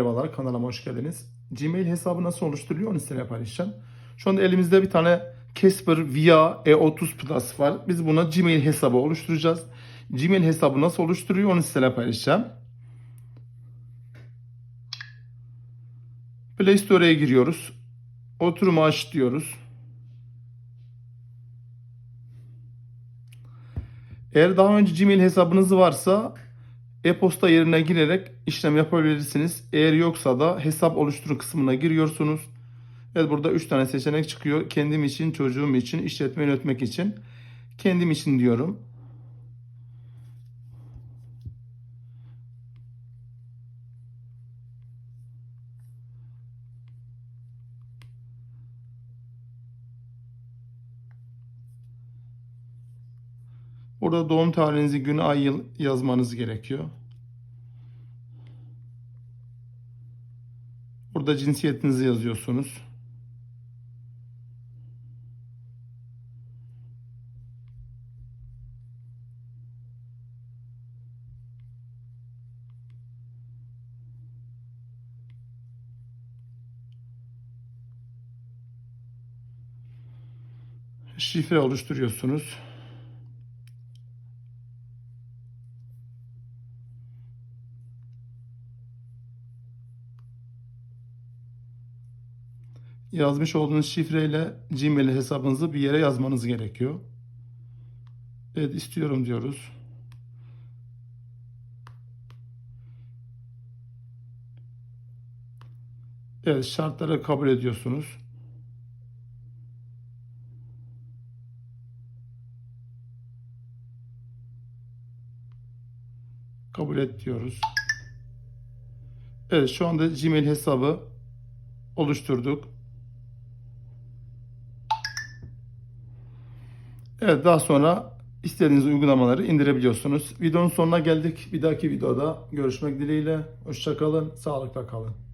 Merhabalar kanalıma hoş geldiniz. Gmail hesabı nasıl oluşturuluyor onu size paylaşacağım. Şu anda elimizde bir tane Casper VIA E30 Plus var. Biz buna Gmail hesabı oluşturacağız. Gmail hesabı nasıl oluşturuyor onu size paylaşacağım. Play Store'a giriyoruz. Oturumu aç diyoruz. Eğer daha önce Gmail hesabınız varsa e-posta yerine girerek işlem yapabilirsiniz. Eğer yoksa da hesap oluşturun kısmına giriyorsunuz. Evet burada 3 tane seçenek çıkıyor. Kendim için, çocuğum için, işletme yönetmek için. Kendim için diyorum. Burada doğum tarihinizi, gün, ay, yıl yazmanız gerekiyor. Burada cinsiyetinizi yazıyorsunuz. Şifre oluşturuyorsunuz. Yazmış olduğunuz şifreyle Gmail hesabınızı bir yere yazmanız gerekiyor. Evet istiyorum diyoruz. Evet şartları kabul ediyorsunuz. Kabul et diyoruz. Evet şu anda Gmail hesabı oluşturduk. Evet daha sonra istediğiniz uygulamaları indirebiliyorsunuz. Videonun sonuna geldik. Bir dahaki videoda görüşmek dileğiyle. Hoşçakalın, sağlıkla kalın.